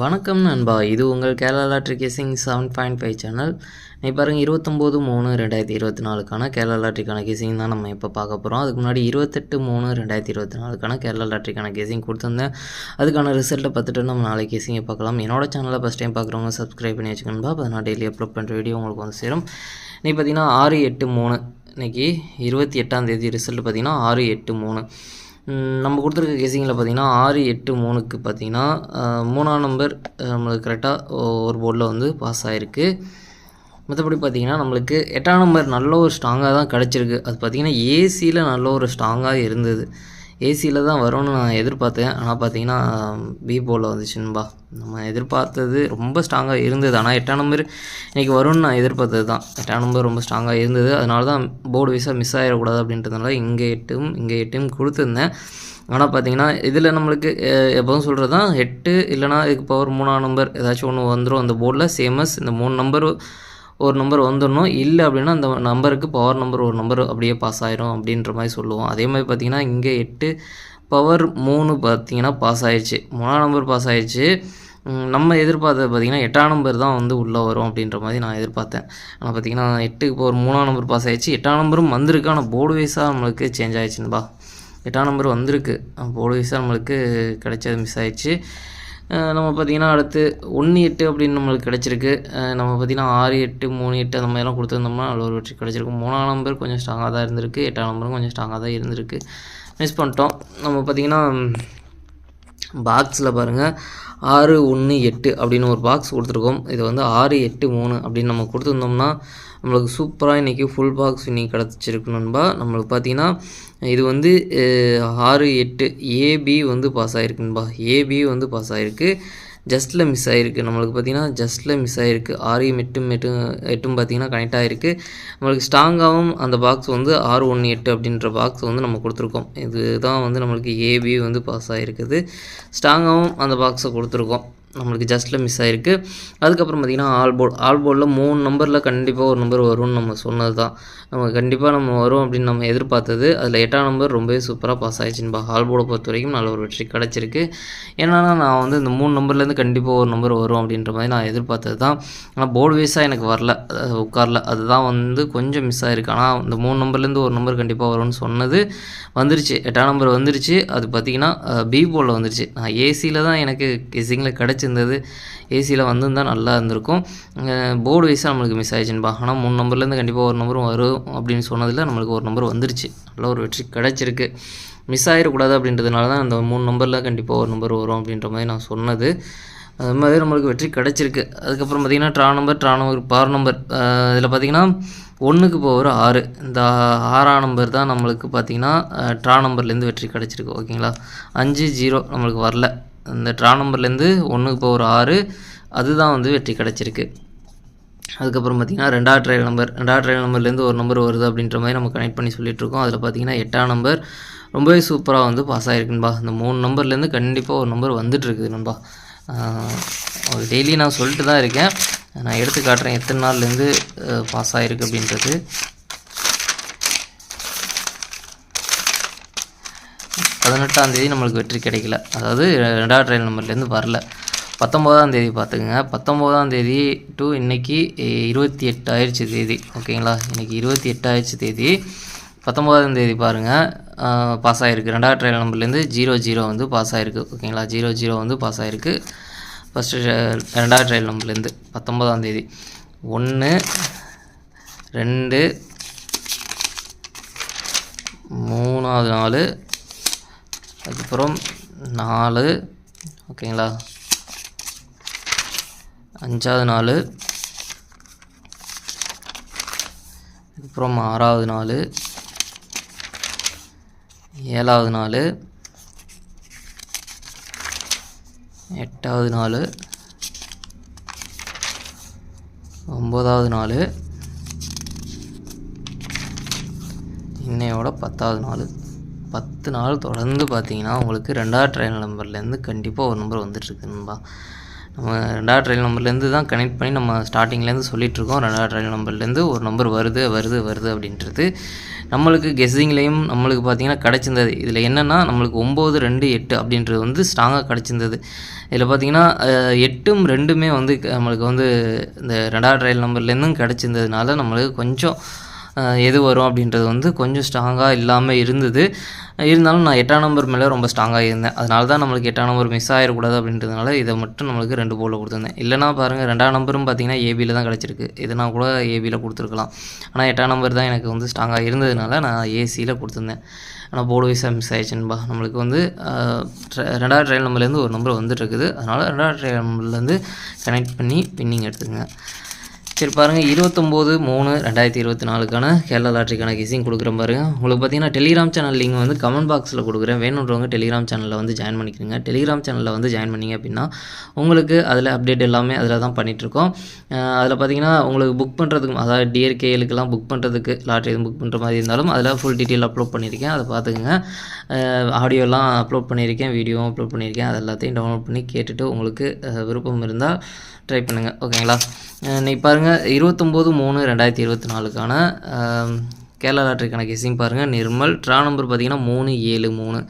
வணக்கம் நண்பா. இது உங்கள் Kerala lottery guessing seven point five channel. நீ பாருங்கள் இருபத்தொம்போது மூணு ரெண்டாயிரத்தி இருபத்தி நாலுக்கான கேரளா லாட்ரிக்கான கேசிங் தான் நம்ம இப்போ பார்க்க போகிறோம் அதுக்கு முன்னாடி இருபத்தெட்டு மூணு ரெண்டாயிரத்தி இருபத்தி நாலுக்கான கேரளா லாட்ரிக்கான கேசிங் கொடுத்துருந்தேன். அதுக்கான ரிசல்ட்டை பார்த்துட்டு நம்ம நாளைக்கு கேசிங்கை பார்க்கலாம். என்னோட சேனலை ஃபஸ்ட் டைம் பார்க்குறவங்க சப்ஸ்கிரைப் பண்ணி வச்சுக்கணும்பா அப்போ நான் டெய்லி அப்லோட் பண்ணுற வீடியோ உங்களுக்கு வந்து சேரும். நீ பார்த்தீங்கன்னா ஆறு எட்டு மூணு. இன்றைக்கி இருபத்தி எட்டாம் தேதி ரிசல்ட் பார்த்தீங்கன்னா ஆறு எட்டு மூணு. நம்ம கொடுத்துருக்க கேசிங்கில் பார்த்தீங்கன்னா ஆறு எட்டு மூணுக்கு பார்த்தீங்கன்னா மூணாம் நம்பர் நம்மளுக்கு கரெக்டாக ஒரு போர்டில் வந்து பாஸ் ஆகிருக்கு மற்றபடி பார்த்தீங்கன்னா நம்மளுக்கு எட்டாம் நம்பர் நல்ல ஒரு ஸ்ட்ராங்காக தான் கிடச்சிருக்கு. அது பார்த்தீங்கன்னா ஏசியில் நல்ல ஒரு ஸ்ட்ராங்காக இருந்தது. ஏசியில் தான் வரும்னு நான் எதிர்பார்த்தேன். ஆனால் பார்த்தீங்கன்னா பி போலில் வந்துச்சுன்பா நம்ம எதிர்பார்த்தது ரொம்ப ஸ்ட்ராங்காக இருந்தது. ஆனால் எட்டாம் நம்பர் இன்றைக்கி வரும்னு நான் எதிர்பார்த்தது தான். எட்டாம் நம்பர் ரொம்ப ஸ்ட்ராங்காக இருந்தது. அதனால தான் போர்டு வைஸாக மிஸ் ஆகிடக்கூடாது அப்படின்றதுனால இங்கே எட்டும் இங்கே எட்டும் கொடுத்துருந்தேன். ஆனால் பார்த்தீங்கன்னா இதில் நம்மளுக்கு எப்போதும் சொல்கிறது தான் எட்டு இல்லைனா இதுக்கு பவர் மூணாம் நம்பர் ஏதாச்சும் ஒன்று வந்துடும் அந்த போர்டில் சேமஸ் இந்த மூணு நம்பர் ஒரு நம்பர் வந்துடணும். இல்லை அப்படின்னா அந்த நம்பருக்கு பவர் நம்பர் ஒரு நம்பர் அப்படியே பாஸ் ஆயிரும் அப்படின்ற மாதிரி சொல்லுவோம். அதே மாதிரி பார்த்தீங்கன்னா இங்கே எட்டு பவர் மூணு பார்த்தீங்கன்னா பாஸ் ஆயிடுச்சு. மூணாம் நம்பர் பாஸ் ஆயிடுச்சு. நம்ம எதிர்பார்த்தது பார்த்தீங்கன்னா எட்டாம் நம்பர் தான் வந்து உள்ளே வரும் அப்படின்ற மாதிரி நான் எதிர்பார்த்தேன். ஆனால் பார்த்தீங்கன்னா எட்டுக்கு பவர் மூணாம் நம்பர் பாஸ் ஆயிடுச்சு. எட்டாம் நம்பரும் வந்திருக்கு. ஆனால் போர்டு வைஸாக நம்மளுக்கு சேஞ்ச் ஆயிடுச்சுன்பா எட்டாம் நம்பர் வந்திருக்கு. போர்டு வைஸாக நம்மளுக்கு கிடைச்சது மிஸ் ஆயிடுச்சு. நம்ம பார்த்திங்கன்னா அடுத்து ஒன்று எட்டு அப்படின்னு நம்மளுக்கு கிடச்சிருக்கு. நம்ம பார்த்திங்கன்னா ஆறு எட்டு மூணு எட்டு அந்த மாதிரிலாம் கொடுத்துருந்தோம்னா நல்ல ஒரு வெற்றி கிடச்சிருக்கும். மூணாம் நம்பர் கொஞ்சம் ஸ்ட்ராங்காக தான் இருந்திருக்கு. எட்டாம் நம்பரும் கொஞ்சம் ஸ்ட்ராங்காக தான் இருந்திருக்கு. மிஸ் பண்ணிட்டோம். நம்ம பார்த்திங்கன்னா பாக்ஸில் பாருங்கள் ஆறு ஒன்று எட்டு அப்படின்னு ஒரு பாக்ஸ் கொடுத்துருக்கோம். இது வந்து ஆறு எட்டு மூணு அப்படின்னு நம்ம கொடுத்துருந்தோம்னா நம்மளுக்கு சூப்பராக இன்றைக்கி ஃபுல் பாக்ஸ் இன்னைக்கு கிடச்சிருக்கணும்பா நம்மளுக்கு பார்த்தீங்கன்னா இது வந்து ஆறு எட்டு ஏபி வந்து பாஸ் ஆகிருக்குன்பா ஏபி வந்து பாஸ் ஆகிருக்கு ஜஸ்ட்டில் மிஸ் ஆகிருக்கு நம்மளுக்கு பார்த்தீங்கன்னா ஜஸ்ட்டில் மிஸ் ஆகிருக்கு ஆறையும் எட்டும் எட்டும் எட்டும் பார்த்தீங்கன்னா கனெக்ட் ஆகிருக்கு நம்மளுக்கு ஸ்ட்ராங்காகவும் அந்த பாக்ஸ் வந்து ஆறு ஒன்று எட்டு அப்படின்ற பாக்ஸ் வந்து நம்ம கொடுத்துருக்கோம். இதுதான் வந்து நம்மளுக்கு ஏபி வந்து பாஸ் ஆகிருக்குது ஸ்ட்ராங்காகவும் அந்த பாக்ஸை கொடுத்துருக்கோம். நம்மளுக்கு ஜஸ்ட்டில் மிஸ் ஆகிருக்கு அதுக்கப்புறம் பார்த்திங்கன்னா ஆல் போர்டு ஆல் போர்டில் மூணு நம்பரில் கண்டிப்பாக ஒரு நம்பர் வரும்னு நம்ம சொன்னது தான் நம்ம கண்டிப்பாக நம்ம வரும் அப்படின்னு நம்ம எதிர்பார்த்தது. அதில் எட்டாம் நம்பர் ரொம்பவே சூப்பராக பாஸ் ஆயிடுச்சுன்பா ஆல் போர்டை பொறுத்த வரைக்கும் நல்ல ஒரு வெற்றி கிடச்சிருக்கு. ஏன்னா நான் வந்து இந்த மூணு நம்பர்லேருந்து கண்டிப்பாக ஒரு நம்பர் வரும் அப்படின்ற மாதிரி நான் எதிர்பார்த்தது தான் ஆனால் போர்டு வைஸாக எனக்கு வரல. அஹ் உட்காரல. அதுதான் வந்து கொஞ்சம் மிஸ் ஆகிருக்கு ஆனால் இந்த மூணு நம்பர்லேருந்து ஒரு நம்பர் கண்டிப்பாக வரும்னு சொன்னது வந்துருச்சு. எட்டாம் நம்பர் வந்துருச்சு. அது பார்த்திங்கன்னா பி போர்டில் வந்துருச்சு. நான் ஏசியில் தான் எனக்கு கெஸிங்கில் கிடச்சிருந்தது ஏசியில் வந்திருந்தா நல்லா இருந்திருக்கும். போர்டு வைஸாக நம்மளுக்கு மிஸ் ஆயிடுச்சுன்பா ஆனால் மூணு நம்பர்லேருந்து கண்டிப்பாக ஒரு நம்பரும் வரும் அப்படின்னு சொன்னதில் நம்மளுக்கு ஒரு நம்பர் வந்துருச்சு. நல்ல ஒரு வெற்றி கிடச்சிருக்கு. மிஸ் ஆகிடக்கூடாது அப்படின்றதுனால தான் அந்த மூணு நம்பரில் கண்டிப்பாக ஒரு நம்பர் வரும் அப்படின்ற மாதிரி நான் சொன்னது. அது மாதிரி நம்மளுக்கு வெற்றி கிடச்சிருக்கு. அதுக்கப்புறம் பார்த்திங்கன்னா ட்ரா நம்பர் ட்ரா நம்பர் பார் நம்பர் இதில் பார்த்திங்கன்னா ஒன்றுக்கு போகிற ஆறு. இந்த ஆறாம் நம்பர் தான் நம்மளுக்கு பார்த்திங்கன்னா ட்ரா நம்பர்லேருந்து வெற்றி கிடச்சிருக்கு. ஓகேங்களா? அஞ்சு ஜீரோ நம்மளுக்கு வரல. இந்த ட்ரா நம்பர்லேருந்து ஒன்றுக்கு போகிற ஆறு அதுதான் வந்து வெற்றி கிடச்சிருக்கு. அதுக்கப்புறம் பார்த்திங்கன்னா ரெண்டாவது ட்ரையல் நம்பர் ரெண்டாவது ட்ரையல் நம்பர்லேருந்து ஒரு நம்பர் வருது அப்படின்ற மாதிரி நம்ம கனெக்ட் பண்ணி சொல்லிகிட்ருக்கோம் இருக்கோம். அதில் பார்த்திங்கன்னா எட்டாம் நம்பர் ரொம்பவே சூப்பராக வந்து பாஸ் ஆகிருக்குன்பா இந்த மூணு நம்பர்லேருந்து கண்டிப்பாக ஒரு நம்பர் வந்துட்டுருக்குது நண்பா. டெய்லி நான் சொல்லிட்டு தான் இருக்கேன். நான் எடுத்து காட்டுறேன் எத்தனை நாள்லேருந்து பாஸ் ஆகிருக்கு அப்படின்றது. பதினெட்டாம் தேதி நம்மளுக்கு வெற்றி கிடைக்கல. அதாவது ரெண்டாவது ட்ரெயின் நம்பர்லேருந்து வரல. பத்தொம்போதாம் தேதி பார்த்துக்குங்க. பத்தொம்போதாம் தேதி டு இன்றைக்கி இருபத்தி எட்டு ஆயிடுச்சு தேதி. ஓகேங்களா? இன்றைக்கி இருபத்தி எட்டு ஆயிடுச்சு தேதி. பத்தொம்போதாம் தேதி பாருங்கள் பாஸ் ஆகிருக்கு ரெண்டாவது ட்ரெயின் நம்பர்லேருந்து ஜீரோ ஜீரோ வந்து பாஸ் ஆகிருக்கு ஓகேங்களா? ஜீரோ ஜீரோ வந்து பாஸ் ஆகிருக்கு ஃபஸ்ட்டு ரெண்டாவது ட்ரெயின் நம்பர்லேருந்து பத்தொம்போதாம் தேதி. ஒன்று ரெண்டு மூணாவது நாள் அதுக்கப்புறம் நாலு ஓகேங்களா? அஞ்சாவது நாள் அதுக்கப்புறம் ஆறாவது நாள் ஏழாவது நாள் எட்டாவது நாள் ஒம்பதாவது நாள் இன்னையோட பத்தாவது நாள் பத்து நாள் தொடர்ந்து பார்த்தீங்கன்னா உங்களுக்கு ரெண்டாவது ட்ரெயின் நம்பர்லேருந்து கண்டிப்பாக ஒரு நம்பர் வந்துட்டுருக்கு நண்பா. நம்ம ரெண்டாவது ட்ரையல் நம்பர்லேருந்து தான் கனெக்ட் பண்ணி நம்ம ஸ்டார்டிங்லேருந்து சொல்லிகிட்ருக்கோம் ரெண்டாவது ட்ரையல் நம்பர்லேருந்து ஒரு நம்பர் வருது வருது வருது அப்படின்றது. நம்மளுக்கு கெஸ்ஸிங்லேயும் நம்மளுக்கு பார்த்திங்கன்னா கிடச்சிருந்தது. இதில் என்னென்னா நம்மளுக்கு ஒம்பது ரெண்டு எட்டு அப்படின்றது வந்து ஸ்ட்ராங்காக கிடச்சிருந்தது. இதில் பார்த்திங்கன்னா எட்டும் ரெண்டுமே வந்து நம்மளுக்கு வந்து இந்த ரெண்டாவது ட்ரையல் நம்பர்லேருந்தும் கிடச்சிருந்ததுனால நம்மளுக்கு கொஞ்சம் எது வரும் அப்படின்றது வந்து கொஞ்சம் ஸ்ட்ராங்காக இல்லாமல் இருந்தது. இருந்தாலும் நான் எட்டாம் நம்பர் மேலே ரொம்ப ஸ்ட்ராங்காக இருந்தேன். அதனால தான் நம்மளுக்கு எட்டாம் நம்பர் மிஸ் ஆகிடக்கூடாது அப்படின்றதுனால இதை மட்டும் நம்மளுக்கு ரெண்டு போலில் கொடுத்துருந்தேன். இல்லைனா பாருங்கள் ரெண்டாம் நம்பரும் பார்த்தீங்கன்னா ஏபியில் தான் கிடச்சிருக்கு. இதுனா கூட ஏபியில் கொடுத்துருக்கலாம். ஆனால் எட்டாம் நம்பர் தான் எனக்கு வந்து ஸ்ட்ராங்காக இருந்ததுனால நான் ஏசியில் கொடுத்துருந்தேன். ஆனால் போர்டு வைஸாக மிஸ் ஆயிடுச்சுன்பா நம்மளுக்கு வந்து ரெண்டாவது ட்ரையல் நம்பர்லேருந்து ஒரு நம்பர் வந்துட்டு இருக்குது. அதனால் ரெண்டாவது ட்ரையல் நம்பர்லேருந்து கனெக்ட் பண்ணி பின்னிங் எடுத்துக்கங்க. சரி பாருங்கள் இருபத்தொம்போது மூணு ரெண்டாயிரத்தி இருபத்தி நாலுக்கான கேரளா லாட்ரிக்கான கிசிங் கொடுக்குறேன் பாருங்கள் உங்களுக்கு பார்த்தீங்கன்னா டெலிகிராம் சேனல் லிங்க் வந்து கமெண்ட் பாக்ஸில் கொடுக்குறேன். வேணுன்றவங்க டெலிகிராம் சேனலில் வந்து ஜாயின் பண்ணிக்கிறீங்க டெலிகிராம் சேனலில் வந்து ஜாயின் பண்ணிங்க அப்படின்னா உங்களுக்கு அதில் அப்டேட் எல்லாமே அதில் தான் பண்ணிகிட்ருக்கோம் அதில் பார்த்தீங்கன்னா உங்களுக்கு புக் பண்ணுறதுக்கு அதாவது டிஆர்கேலுக்கெல்லாம் புக் பண்ணுறதுக்கு லாட்ரி எதுவும் புக் பண்ணுற மாதிரி இருந்தாலும் அதில் ஃபுல் டீட்டெயில் அப்லோட் பண்ணியிருக்கேன். அதை பார்த்துக்குங்க ஆடியோலாம் அப்லோட் பண்ணியிருக்கேன் வீடியோவும் அப்லோட் பண்ணியிருக்கேன். அது எல்லாத்தையும் டவுன்லோட் பண்ணி கேட்டுட்டு உங்களுக்கு விருப்பம் இருந்தால் ட்ரை பண்ணுங்கள் ஓகேங்களா அஹ் பாருங்கள் பாருங்கள் இருபத்தொம்போது மூணு ரெண்டாயிரத்தி இருபத்தி நாலுக்கான கேரளா கேரளா கணக்கு கெஸிங் பாருங்கள் நிர்மல் ட்ரா நம்பர் பார்த்தீங்கன்னா மூணு ஏழு மூணு.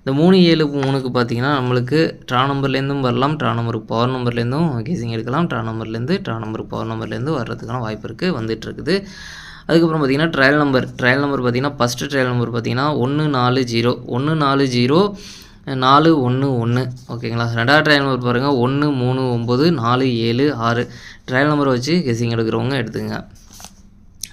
இந்த மூணு ஏழு மூணுக்கு பார்த்தீங்கன்னா நம்மளுக்கு ட்ரா நம்பர்லேருந்தும் வரலாம் ட்ரா நம்பருக்கு பவர் நம்பர்லேருந்தும் கேசிங் எடுக்கலாம் ட்ரா நம்பர்லேருந்து ட்ரா நம்பருக்கு பவர் நம்பர்லேருந்து வர்றதுக்கான வாய்ப்பு இருக்குது வந்துட்டு அதுக்கப்புறம் பார்த்தீங்கன்னா ட்ரையல் நம்பர் ட்ரையல் நம்பர் பார்த்தீங்கன்னா ஃபஸ்ட்டு ட்ரையல் நம்பர் பார்த்தீங்கன்னா ஒன்று நாலு ஜீரோ ஒன்று நாலு ஜீரோ நாலு ஒன்று ஒன்று ஓகேங்களா? ரெண்டாவது ட்ரையல் நம்பர் பாருங்கள் ஒன்று மூணு ஒம்பது நாலு ஏழு ஆறு. ட்ரையல் நம்பரை வச்சு கெஸிங் எடுக்கிறவங்க எடுத்துங்க.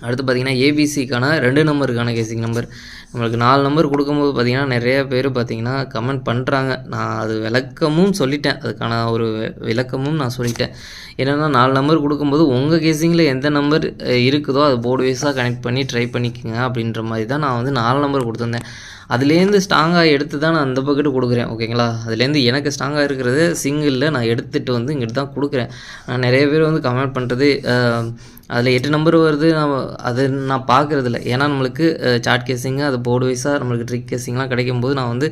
அடுத்து பார்த்தீங்கன்னா ஏபிசிக்கான ரெண்டு நம்பருக்கான கேசிங் நம்பர் நம்மளுக்கு நாலு நம்பர் கொடுக்கும்போது பார்த்தீங்கன்னா நிறைய பேர் பார்த்தீங்கன்னா கமெண்ட் பண்ணுறாங்க நான் அது விளக்கமும் சொல்லிட்டேன். அதுக்கான ஒரு விளக்கமும் நான் சொல்லிட்டேன். என்னென்னா நாலு நம்பர் கொடுக்கும்போது உங்கள் கேசிங்கில் எந்த நம்பர் இருக்குதோ அது போர்டு வைஸாக கனெக்ட் பண்ணி ட்ரை பண்ணிக்கோங்க அப்படின்ற மாதிரி தான் நான் வந்து நாலு நம்பர் கொடுத்துருந்தேன். அதுலேருந்து ஸ்ட்ராங்காக எடுத்து தான் நான் அந்த பக்கெட்டு கொடுக்குறேன் ஓகேங்களா அதுலேருந்து எனக்கு ஸ்ட்ராங்காக இருக்கிறது சிங்கிளில் நான் எடுத்துகிட்டு வந்து இங்கிட்டு தான் கொடுக்குறேன். நான் நிறைய பேர் வந்து கமெண்ட் பண்ணுறது அதில் எட்டு நம்பர் வருது. நான் அது நான் பார்க்குறதில்ல. ஏன்னா நம்மளுக்கு சார்ட் கேசிங்கு அது போர்டு வைஸாக நம்மளுக்கு ட்ரிக் கேசிங்லாம் கிடைக்கும் போது நான் வந்து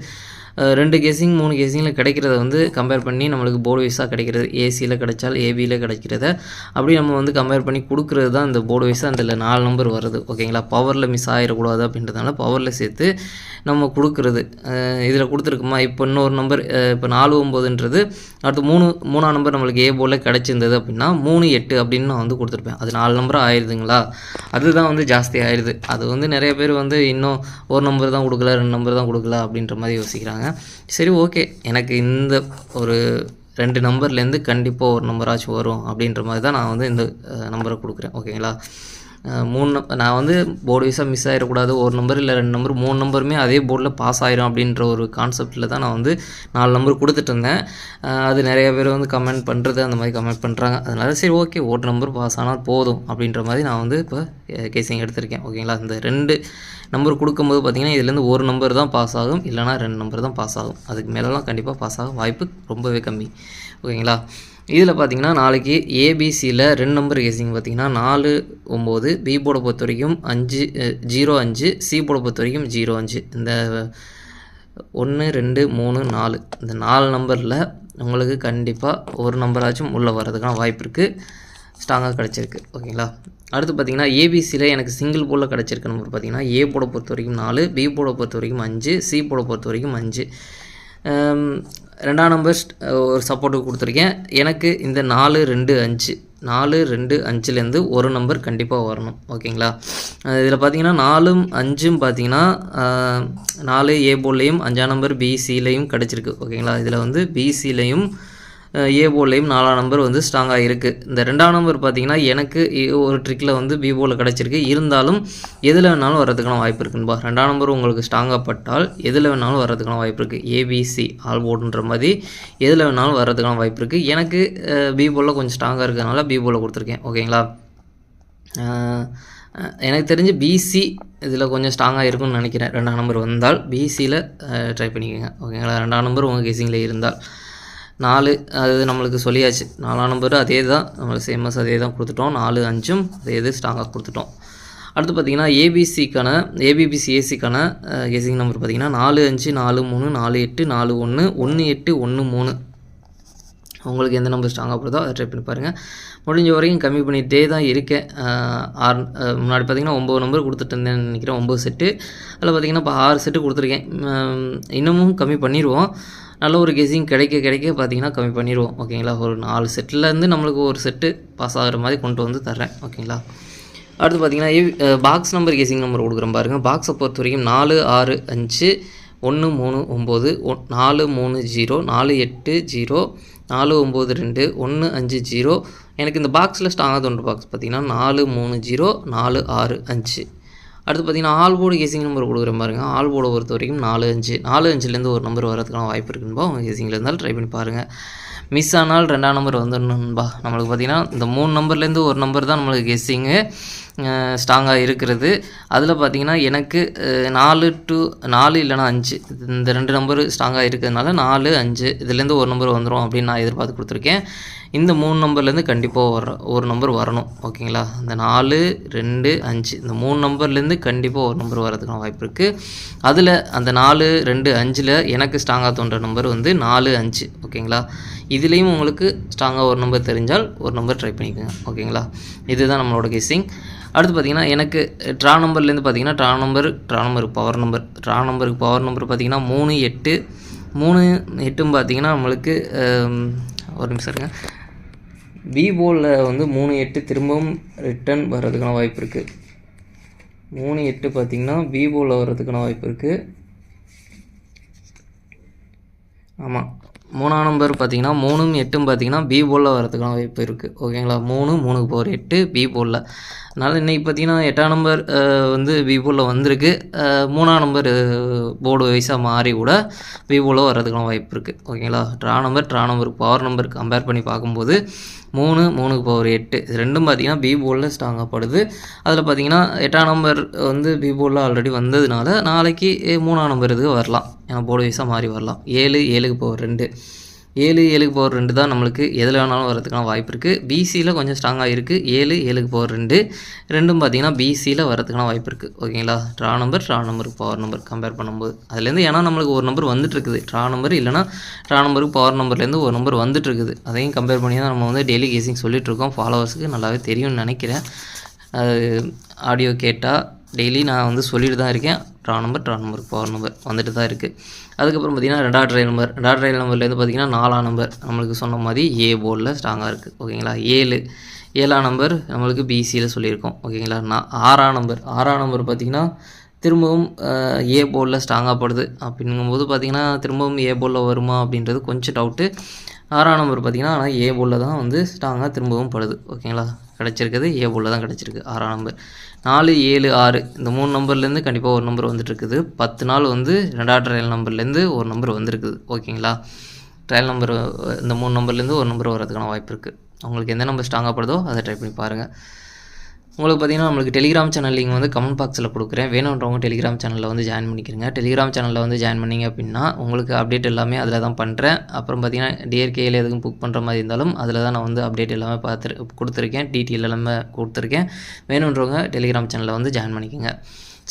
ரெண்டு கேசிங் மூணு கேசிங்கில் கிடைக்கிறத வந்து கம்பேர் பண்ணி நம்மளுக்கு போர்டு வைஸாக கிடைக்கிறது. ஏசியில் கிடைச்சால் ஏபியில் கிடைக்கிறத அப்படி நம்ம வந்து கம்பேர் பண்ணி கொடுக்குறது தான் இந்த போர்டு வைஸாக அதில் நாலு நம்பர் வருது. ஓகேங்களா பவரில் மிஸ் ஆகிடக்கூடாது அப்படின்றதுனால பவரில் சேர்த்து நம்ம கொடுக்குறது. இதில் கொடுத்துருக்குமா? இப்போ இன்னொரு நம்பர் இப்போ நாலு ஒம்போதுன்றது அடுத்து மூணு மூணாம் நம்பர் நம்மளுக்கு ஏ போர்டில் கிடச்சிருந்தது அப்படின்னா மூணு எட்டு அப்படின்னு நான் வந்து கொடுத்துருப்பேன். அது நாலு நம்பர் ஆயிடுதுங்களா அதுதான் வந்து ஜாஸ்தி ஆயிடுது அது வந்து நிறைய பேர் வந்து இன்னும் ஒரு நம்பர் தான் கொடுக்கல ரெண்டு நம்பர் தான் கொடுக்கல அப்படின்ற மாதிரி யோசிக்கிறாங்க. சரி ஓகே. எனக்கு இந்த ஒரு ரெண்டு நம்பர்லேருந்து கண்டிப்பாக ஒரு நம்பராச்சும் வரும் அப்படின்ற மாதிரி தான் நான் வந்து இந்த நம்பரை கொடுக்குறேன். ஓகேங்களா? மூணு நான் வந்து போர்டு வைஸாக மிஸ் ஆகிடக்கூடாது ஒரு நம்பர் இல்லை ரெண்டு நம்பர் மூணு நம்பருமே அதே போர்டில் பாஸ் ஆயிரும் அப்படின்ற ஒரு கான்செப்டில் தான் நான் வந்து நாலு நம்பர் கொடுத்துட்டு இருந்தேன். அது நிறைய பேர் வந்து கமெண்ட் பண்ணுறது அந்த மாதிரி கமெண்ட் பண்ணுறாங்க அதனால சரி ஓகே ஒரு நம்பர் பாஸ் ஆனால் போதும் அப்படின்ற மாதிரி நான் வந்து இப்போ கேசிங் எடுத்திருக்கேன். ஓகேங்களா இந்த ரெண்டு நம்பர் கொடுக்கும்போது பார்த்தீங்கன்னா இதுலேருந்து ஒரு நம்பர் தான் பாஸ் ஆகும். இல்லைனா ரெண்டு நம்பர் தான் பாஸ் ஆகும். அதுக்கு மேலெலாம் கண்டிப்பாக பாஸ் ஆக வாய்ப்பு ரொம்பவே கம்மி. ஓகேங்களா இதில் பார்த்தீங்கன்னா நாளைக்கு ஏபிசியில் ரெண்டு நம்பர் கேசிங் பார்த்தீங்கன்னா நாலு ஒம்பது பி போட பொறுத்த வரைக்கும் அஞ்சு ஜீரோ அஞ்சு சி போட பொறுத்த வரைக்கும் ஜீரோ அஞ்சு. இந்த ஒன்று ரெண்டு மூணு நாலு. இந்த நாலு நம்பரில் உங்களுக்கு கண்டிப்பாக ஒரு நம்பராச்சும் உள்ளே வர்றதுக்கான வாய்ப்பு இருக்குது ஸ்ட்ராங்காக கிடச்சிருக்கு. ஓகேங்களா? அடுத்து பார்த்தீங்கன்னா ஏபிசியில் எனக்கு சிங்கிள் போலில் கிடச்சிருக்க நம்பர் பார்த்தீங்கன்னா ஏ போட பொறுத்த வரைக்கும் நாலு பி போட பொறுத்த வரைக்கும் அஞ்சு சி போட பொறுத்த வரைக்கும் அஞ்சு ரெண்டாம் நம்பர் ஒரு சப்போர்ட்டுக்கு கொடுத்துருக்கேன். எனக்கு இந்த நாலு ரெண்டு அஞ்சு நாலு ரெண்டு அஞ்சுலேருந்து ஒரு நம்பர் கண்டிப்பாக வரணும். ஓகேங்களா? இதில் பார்த்தீங்கன்னா நாலும் அஞ்சும் பார்த்தீங்கன்னா நாலு ஏ போர்ட்லேயும் அஞ்சாம் நம்பர் பிசிலையும் கிடச்சிருக்கு. ஓகேங்களா? இதில் வந்து பிசிலையும் ஏ போர்ட்லேயும் நாலாம் நம்பர் வந்து ஸ்ட்ராங்காக இருக்குது இந்த ரெண்டாம் நம்பர் பார்த்தீங்கன்னா எனக்கு ஒரு ட்ரிக்கில் வந்து பி போர்டில் கிடச்சிருக்கு. இருந்தாலும் எதில் வேணாலும் வர்றதுக்கான வாய்ப்பு இருக்குன்பா ரெண்டாம் நம்பர் உங்களுக்கு ஸ்ட்ராங்காக பட்டால் எதில் வேணாலும் வர்றதுக்கான வாய்ப்பு இருக்குது ஏபிசி ஆல் போர்டுன்ற மாதிரி எதில் வேணாலும் வர்றதுக்கான வாய்ப்பு இருக்குது எனக்கு பி போலில் கொஞ்சம் ஸ்ட்ராங்காக இருக்கிறதுனால பி போர்டில் கொடுத்துருக்கேன். ஓகேங்களா? எனக்கு தெரிஞ்சு பிசி இதில் கொஞ்சம் ஸ்ட்ராங்காக இருக்கும்னு நினைக்கிறேன். ரெண்டாம் நம்பர் வந்தால் பிசியில் ட்ரை பண்ணிக்கோங்க. ஓகேங்களா? ரெண்டாம் நம்பர் உங்கள் கேசிங்கில் இருந்தால். நாலு அது நம்மளுக்கு சொல்லியாச்சு. நாலாம் நம்பர் அதே தான் நம்மளுக்கு சேமஸ் அதே தான் கொடுத்துட்டோம். நாலு அஞ்சும் அதே இது ஸ்ட்ராங்காக கொடுத்துட்டோம். அடுத்து பார்த்தீங்கன்னா ஏபிசிக்கான ஏபிபிசி ஏசிக்கான கெஸிங் நம்பர் பார்த்தீங்கன்னா நாலு அஞ்சு நாலு மூணு நாலு எட்டு நாலு ஒன்று ஒன்று எட்டு ஒன்று மூணு. உங்களுக்கு எந்த நம்பர் ஸ்ட்ராங்காக போடுதோ அதை ட்ரை பண்ணி பாருங்கள் முடிஞ்ச வரைக்கும் கம்மி பண்ணிகிட்டே தான் இருக்கேன் ஆறு முன்னாடி பார்த்தீங்கன்னா ஒம்பது நம்பர் கொடுத்துட்டு நினைக்கிறேன் ஒம்பது செட்டு அதில் பார்த்தீங்கன்னா இப்போ ஆறு செட்டு கொடுத்துருக்கேன். இன்னமும் கம்மி பண்ணிடுவோம் நல்ல ஒரு கெஸிங் கிடைக்க கிடைக்க பார்த்தீங்கன்னா கம்மி பண்ணிடுவோம் ஓகேங்களா? ஒரு நாலு செட்டிலேருந்து நம்மளுக்கு ஒரு செட்டு பாஸ் ஆகிற மாதிரி கொண்டு வந்து தர்றேன் ஓகேங்களா? அடுத்து பார்த்தீங்கன்னா பாக்ஸ் நம்பர் கெஸிங் நம்பர் கொடுக்குறேன் பாருங்கள் பாக்ஸை பொறுத்த வரைக்கும் நாலு ஆறு அஞ்சு ஒன்று மூணு ஒம்பது ஒன் நாலு மூணு ஜீரோ நாலு எட்டு ஜீரோ நாலு ஒம்பது ரெண்டு ஒன்று அஞ்சு ஜீரோ. எனக்கு இந்த பாக்ஸில் ஸ்ட்ராங்காக தோன்ற பாக்ஸ் பார்த்தீங்கன்னா நாலு மூணு ஜீரோ நாலு ஆறு அஞ்சு. அடுத்து பார்த்தீங்கன்னா ஆல் போர்டு நம்பர் கொடுக்குற பாருங்க. ஆல் போர்டை பொறுத்த வரைக்கும் நாலு அஞ்சு நாலு அஞ்சுலேருந்து ஒரு நம்பர் வரதுக்கான வாய்ப்பு இருக்குன்பா உங்கள் கேசிங்கில் இருந்தாலும் ட்ரை பண்ணி பாருங்கள் மிஸ் ஆனால் ரெண்டாம் நம்பர் வந்துடணும்பா நம்மளுக்கு பார்த்தீங்கன்னா இந்த மூணு நம்பர்லேருந்து ஒரு நம்பர் தான் நம்மளுக்கு கெஸ்ஸிங்கு ஸ்ட்ராங்காக இருக்கிறது. அதில் பார்த்தீங்கன்னா எனக்கு நாலு டு நாலு இல்லைனா அஞ்சு. இந்த ரெண்டு நம்பர் ஸ்ட்ராங்காக இருக்கிறதுனால நாலு அஞ்சு இதுலேருந்து ஒரு நம்பர் வந்துடும் அப்படின்னு நான் எதிர்பார்த்து கொடுத்துருக்கேன். இந்த மூணு நம்பர்லேருந்து கண்டிப்பாக வர ஒரு நம்பர் வரணும். ஓகேங்களா? இந்த நாலு ரெண்டு அஞ்சு. இந்த மூணு நம்பர்லேருந்து கண்டிப்பாக ஒரு நம்பர் வரதுக்கான வாய்ப்பு இருக்குது அதில் அந்த நாலு ரெண்டு அஞ்சில் எனக்கு ஸ்ட்ராங்காக தோன்ற நம்பர் வந்து நாலு அஞ்சு. ஓகேங்களா? இதுலேயும் உங்களுக்கு ஸ்ட்ராங்காக ஒரு நம்பர் தெரிஞ்சால் ஒரு நம்பர் ட்ரை பண்ணிக்கோங்க. ஓகேங்களா? இதுதான் நம்மளோட கெஸ்ஸிங் அடுத்து பார்த்தீங்கன்னா எனக்கு ட்ரா நம்பர்லேருந்து பார்த்தீங்கன்னா ட்ரா நம்பர் ட்ரா நம்பருக்கு பவர் நம்பர் ட்ரா நம்பருக்கு பவர் நம்பர் பார்த்தீங்கன்னா மூணு எட்டு. மூணு எட்டும் பார்த்தீங்கன்னா நம்மளுக்கு ஒரு நிமிஷம் இருங்க. விவோவில் வந்து மூணு எட்டு திரும்பவும் ரிட்டர்ன் வர்றதுக்கான வாய்ப்பு இருக்குது மூணு எட்டு பார்த்தீங்கன்னா விவோவில் வர்றதுக்கான வாய்ப்பு இருக்குது ஆமாம் மூணாம் நம்பர் பார்த்தீங்கன்னா மூணும் எட்டும் பார்த்தீங்கன்னா பி போலில் வரதுக்கான வாய்ப்பு இருக்குது ஓகேங்களா மூணு மூணுக்கு போகிற எட்டு பி போலில் அதனால் இன்றைக்கி பார்த்தீங்கன்னா எட்டாம் நம்பர் வந்து பி போலில் வந்திருக்கு. மூணாம் நம்பர் போர்டு வைஸாக மாறி கூட பி போலில் வரதுக்கான வாய்ப்பு இருக்குது ஓகேங்களா ட்ரா நம்பர் ட்ரா நம்பருக்கு பவர் நம்பர் கம்பேர் பண்ணி பார்க்கும்போது மூணு மூணுக்கு பவர் எட்டு இது ரெண்டும் பார்த்தீங்கன்னா பி போலில் ஸ்ட்ராங்காகப்படுது அதில் பார்த்தீங்கன்னா எட்டாம் நம்பர் வந்து பி போலில் ஆல்ரெடி வந்ததுனால நாளைக்கு மூணாம் நம்பர் இதுக்கு வரலாம். நம்ம போர்டு வைஸாக மாறி வரலாம். ஏழு ஏழுக்கு பவர் ரெண்டு. ஏழு ஏழுக்கு பவர் ரெண்டு தான் நம்மளுக்கு எதில் வேணாலும் வரதுக்கான வாய்ப்பு இருக்குது பிசியில் கொஞ்சம் ஸ்ட்ராங்காக இருக்குது ஏழு ஏழுக்கு பவர் ரெண்டு. ரெண்டும் பார்த்தீங்கன்னா பிசியில் வரதுக்கான வாய்ப்பு இருக்குது ஓகேங்களா ட்ரா நம்பர் ட்ரா நம்பருக்கு பவர் நம்பர் கம்பேர் பண்ணும்போது. அதுலேருந்து ஏன்னா நம்மளுக்கு ஒரு நம்பர் வந்துட்டுருக்குது. ட்ரா நம்பர் இல்லைனா ட்ரா நம்பருக்கு பவர் நம்பர்லேருந்து ஒரு நம்பர் வந்துட்டுருக்குது. அதையும் கம்பேர் பண்ணி தான் நம்ம வந்து டெய்லி கேசிங் சொல்லிகிட்ருக்கோம் ஃபாலோவர்ஸுக்கு நல்லாவே தெரியும்னு நினைக்கிறேன். அது ஆடியோ கேட்டால் டெய்லி நான் வந்து சொல்லிட்டு தான் இருக்கேன். Draw number draw number power number வந்துட்டு தான் இருக்குது அதுக்கப்புறம் பார்த்தீங்கன்னா ரெண்டாவது ட்ரையல் நம்பர் ரெண்டாவது ட்ரையல் நம்பர்லேருந்து பார்த்தீங்கன்னா நாலாம் நம்பர் நம்மளுக்கு சொன்ன மாதிரி ஏ போர்டில் ஸ்ட்ராங்காக இருக்குது ஓகேங்களா? ஏழு. ஏழாம் நம்பர் நம்மளுக்கு பிசியில் சொல்லியிருக்கோம். ஓகேங்களா? நான் ஆறாம் நம்பர் ஆறாம் நம்பர் பார்த்தீங்கன்னா திரும்பவும் ஏ போர்டில் ஸ்ட்ராங்காக படுது. அப்படிங்கும்போது பார்த்தீங்கன்னா திரும்பவும் ஏ போர்டில் வருமா அப்படின்றது கொஞ்சம் டவுட்டு ஆறாம் நம்பர் பார்த்தீங்கன்னா ஆனால் ஏ போலில் தான் வந்து ஸ்ட்ராங்காக திரும்பவும் படுது. ஓகேங்களா? கிடச்சிருக்குது. ஏ போலில் தான் கிடச்சிருக்கு. ஆறாம் நம்பர் நாலு ஏழு ஆறு. இந்த மூணு நம்பர்லேருந்து கண்டிப்பாக ஒரு நம்பர் வந்துட்டுருக்குது. பத்து நாள் வந்து ரெண்டாவது ட்ரையல் நம்பர்லேருந்து ஒரு நம்பர் வந்திருக்குது. ஓகேங்களா? ட்ரையல் நம்பர் இந்த மூணு நம்பர்லேருந்து ஒரு நம்பர் வரதுக்கான வாய்ப்பு இருக்குது உங்களுக்கு எந்த நம்பர் ஸ்ட்ராங்காக படுதோ அதை ட்ரை பண்ணி பாருங்கள் உங்களுக்கு பார்த்தீங்கன்னா நம்மளுக்கு டெலிகிராம் சேனல் லிங்க் வந்து கமெண்ட் பாக்ஸில் கொடுக்குறேன். வேணுன்றவங்க டெலிகிராம் சேனலில் வந்து ஜாயின் பண்ணிக்கிறங்க. டெலிகிராம் சேனலில் வந்து ஜாயின் பண்ணிங்க அப்படின்னா உங்களுக்கு அப்டேட் எல்லாமே அதில் தான் பண்ணுறேன் அப்புறம் பார்த்தீங்கன்னா டிஆர்கேயில் எதுவும் புக் பண்ணுற மாதிரி இருந்தாலும் அதில் தான் நான் வந்து அப்டேட் எல்லாமே பார்த்து கொடுத்துருக்கேன். டீட்டெயில் எல்லாமே கொடுத்துருக்கேன். வேணுன்றவங்க டெலிகிராம் சேனலில் வந்து ஜாயின் பண்ணிக்கோங்க.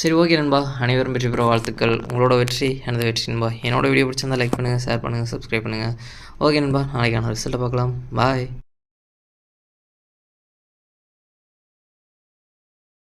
சரி ஓகே நண்பா. அனைவரும் வெற்றி பெற வாழ்த்துக்கள். உங்களோட வெற்றி எனது வெற்றி நண்பா. என்னோட வீடியோ பிடிச்சிருந்தால் லைக் பண்ணுங்கள் ஷேர் பண்ணுங்கள் சப்ஸ்கிரைப் பண்ணுங்கள் ஓகே நண்பா நாளைக்கான ரிசல்ட்டை பார்க்கலாம். பாய்